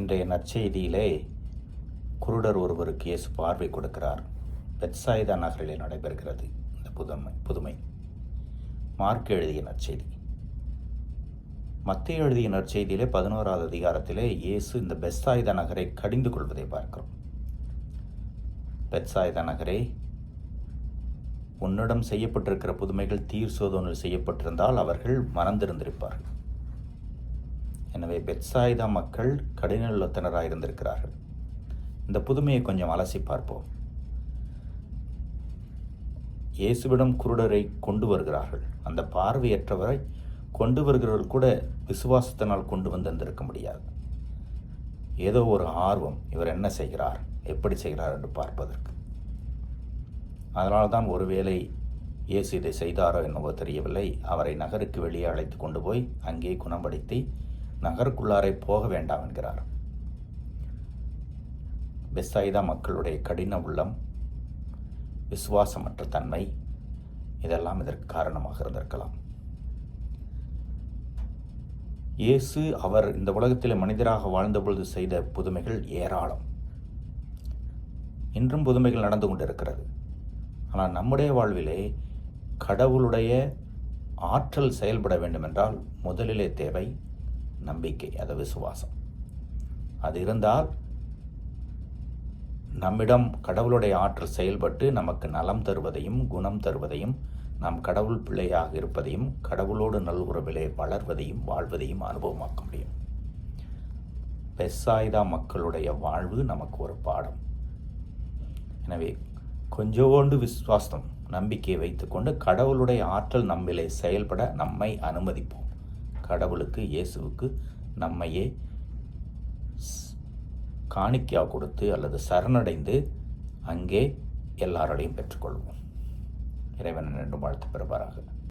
இன்றைய நற்செய்தியிலே குருடர் ஒருவருக்கு இயேசு பார்வை கொடுக்கிறார். பெட்சாயுதா நகரிலே நடைபெறுகிறது இந்த புதுமை புதுமை. மார்க் எழுதிய நற்செய்தி. மத்திய எழுதிய நற்செய்தியிலே பதினோராவது அதிகாரத்திலே இயேசு இந்த பெட்சாயுதா நகரை கடிந்து கொள்வதை பார்க்கிறோம். பெட்சாயுதா நகரே உன்னிடம் செய்யப்பட்டிருக்கிற புதுமைகள் தீர் சோதனையில் செய்யப்பட்டிருந்தால் அவர்கள் மறந்திருந்திருப்பார்கள். எனவே பெத்சாயிதா மக்கள் கடினத்தனராக இருந்திருக்கிறார்கள். இந்த புதுமையை கொஞ்சம் அலசி பார்ப்போம். இயேசுவிடம் குருடரை கொண்டு வருகிறார்கள். அந்த பார்வையற்றவரை கொண்டு வருகிறவர்கள் கூட விசுவாசத்தினால் கொண்டு வந்திருந்திருக்க முடியாது. ஏதோ ஒரு ஆர்வம் இவர் என்ன செய்கிறார் எப்படி செய்கிறார் என்று பார்ப்பதற்கு. அதனால்தான் ஒருவேளை இயேசு இதை செய்தாரோ என்னவோ தெரியவில்லை. அவரை நகருக்கு வெளியே அழைத்து கொண்டு போய் அங்கே குணப்படுத்தி நகருக்குள்ளாரை போக வேண்டாம் என்கிறார். பெஸ்தாயிதா மக்களுடைய கடின உள்ளம் விசுவாசமற்ற தன்மை இதெல்லாம் இதற்கு காரணமாக இருந்திருக்கலாம். இயேசு அவர் இந்த உலகத்தில் மனிதராக வாழ்ந்தபொழுது செய்த புதுமைகள் ஏராளம். இன்றும் புதுமைகள் நடந்து கொண்டிருக்கிறது. ஆனால் நம்முடைய வாழ்விலே கடவுளுடைய ஆற்றல் செயல்பட வேண்டுமென்றால் முதலிலே தேவை நம்பிக்கை அது விசுவாசம். அது இருந்தால் நம்மிடம் கடவுளுடைய ஆற்றல் செயல்பட்டு நமக்கு நலம் தருவதையும் குணம் தருவதையும் நாம் கடவுள் பிள்ளையாக இருப்பதையும் கடவுளோடு நல்லுறவிலே வளர்வதையும் வாழ்வதையும் அனுபவமாக்க முடியும். பெஸ்ஸாய்தா மக்களுடைய வாழ்வு நமக்கு ஒரு பாடம். எனவே கொஞ்சோண்டு விசுவாசம் நம்பிக்கையை வைத்துக்கொண்டு கடவுளுடைய ஆற்றல் நம்மிலே செயல்பட நம்மை அனுமதிப்போம். கடவுளுக்கு இயேசுவுக்கு நம்மையே காணிக்கையாக கொடுத்து அல்லது சரணடைந்து அங்கே எல்லாரோடையும் பெற்றுக்கொள்வோம். இறைவன் என்று வாழ்த்து பெறுவாராக.